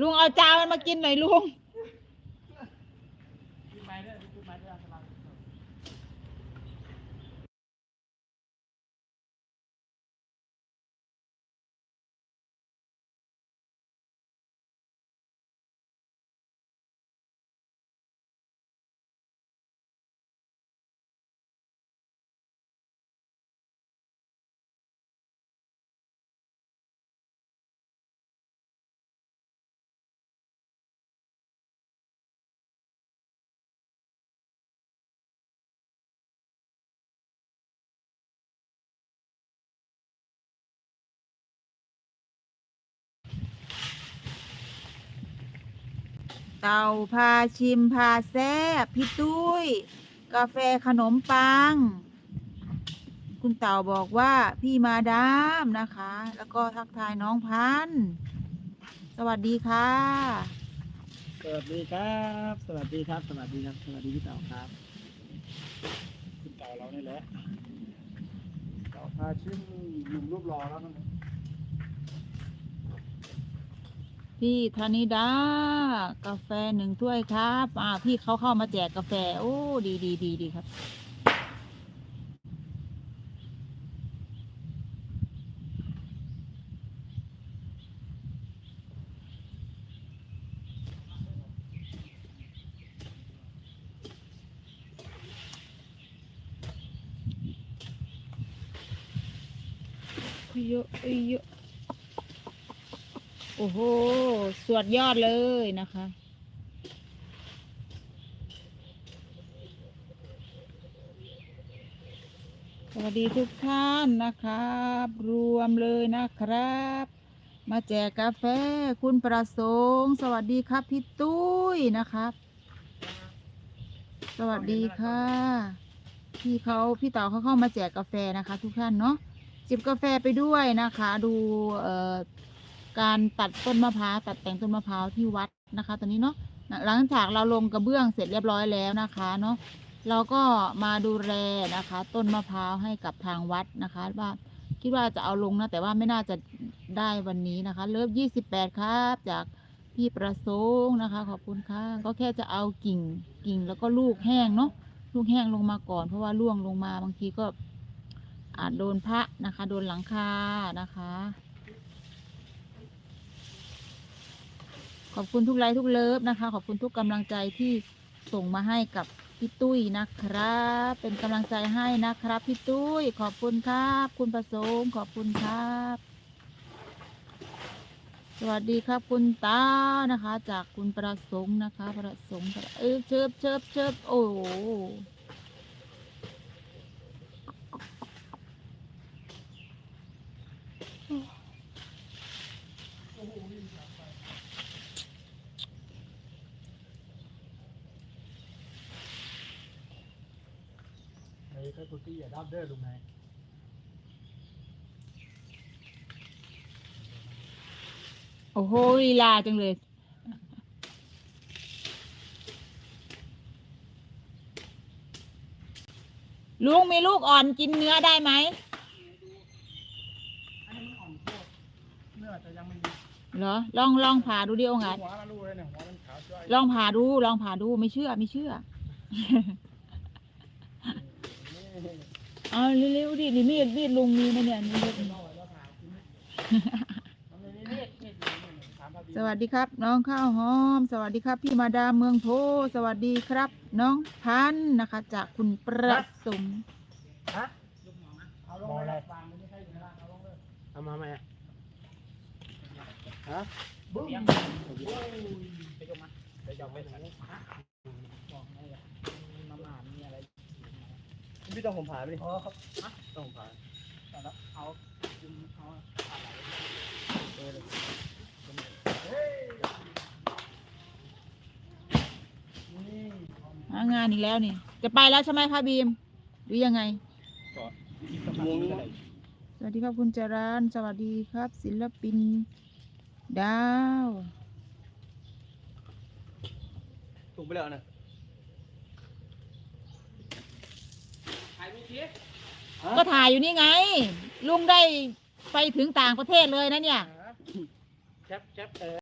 ลุงเอาจานมันมากินหน่อยลุง เต่าพาชิมพาแซบพี่ตุ้ย กาแฟขนมปัง คุณเต่าบอกว่าพี่มาดามนะคะ แล้วก็ทักทายน้องพันสวัสดีค่ะ สวัสดีครับ สวัสดีครับ สวัสดีครับ สวัสดีพี่เต่าครับคุณเต่าเรานี่แหละเต่าพาชิมหนุ่มรูปรอแล้วมัน พี่ธนิดากาแฟหนึ่งถ้วยครับ อ่า พี่เขาเข้ามาแจกกาแฟ โอ้ดีดีดีดีครับ เยอะเยอะ โอ้โหสวดยอดเลยนะคะ สวัสดีทุกท่านนะครับ รวมเลยนะครับ มาแจกกาแฟคุณประสงค์ สวัสดีครับพี่ตุ้ยนะครับ สวัสดีค่ะ พี่เขาพี่เต๋าเขาเข้ามาแจกกาแฟนะคะ ทุกท่านเนาะจิบกาแฟไปด้วยนะคะ ดูเอ่อ การตัดต้นมะพร้าวตัดแต่งต้นมะพร้าวที่วัดนะคะตอนนี้เนาะหลังจากเราลงกระเบื้องเสร็จเรียบร้อยแล้วนะคะเนาะเราก็มาดูแลนะคะ ต้นมะพร้าวให้กับทางวัดนะคะว่าคิดว่าจะเอาลงนะแต่ว่าไม่น่าจะได้วันนี้นะคะ เลิฟยี่สิบแปดครับ จากพี่ประสงค์นะคะ ขอบคุณค่ะก็แค่จะเอากิ่งกิ่งแล้วก็ลูกแห้งเนาะลูกแห้งลงมาก่อน เพราะว่าล่วงลงมาบางทีก็อาจโดนพระนะคะ โดนหลังคานะคะ ขอบคุณทุกไลค์ทุกเลิฟนะคะ ขอบคุณทุกกำลังใจที่ส่งมาให้กับพี่ตุ้ยนะครับ เป็นกำลังใจให้นะครับพี่ตุ้ย ขอบคุณครับ คุณประสงค์ขอบคุณครับ สวัสดีครับคุณตานะคะ จากคุณประสงค์นะคะ ประสงค์เออเชิบเชิบเชิบโอ้ โหไอ้ข้าพุทธิอย่าดับเด้อลุงนายโอ้โหลีลาจังเลยลุงมีลูกอ่อนกินเนื้อได้ไหม อันนี้มันอ่อนโคตรเนื้อจะยังไม่ดีเหรอ ลองลองผ่าดูดิโองอาจหัวมันรู้เลยเนี่ยหัวมันขาวจ้อยลองผ่าดู ลองผ่าดู ไม่เชื่อ ไม่เชื่อนี่ เอาเร็วๆดินี่มีดมีดลุงมีไหมเนี่ยมีดมันมีนี่นี่นี่ถามพอดีสวัสดีครับ น้องข้าวหอม สวัสดีครับ พี่มาดามเมืองโพสวัสดีครับ น้องพันธุ์นะคะ จากคุณประสงค์ฮะเอาลงเลยฟางมันไม่ใช่อยู่ในร่างเอาลงเลยเอามาไหมอะฮะบึ้มไปยกมาไปยกไปถึงนี้ฮะบอกไงอะมาหมามีอะไร พี่ต้องผมผ่านไหมอ๋อครับต้องผมผ่านแต่ละเอาดึงเอาอะไรเออเลยนี่งานอีกแล้วนี่ จะไปแล้วใช่ไหมคะบีม หรือยังไงวงสวัสดีครับคุณจรันสวัสดีครับ ศิลปิน ดาว ถูกไปแล้วนะ ก็ถ่ายอยู่นี่ไง ลุงได้ไปถึงต่างประเทศเลยนะเนี่ย แคปแคปเออ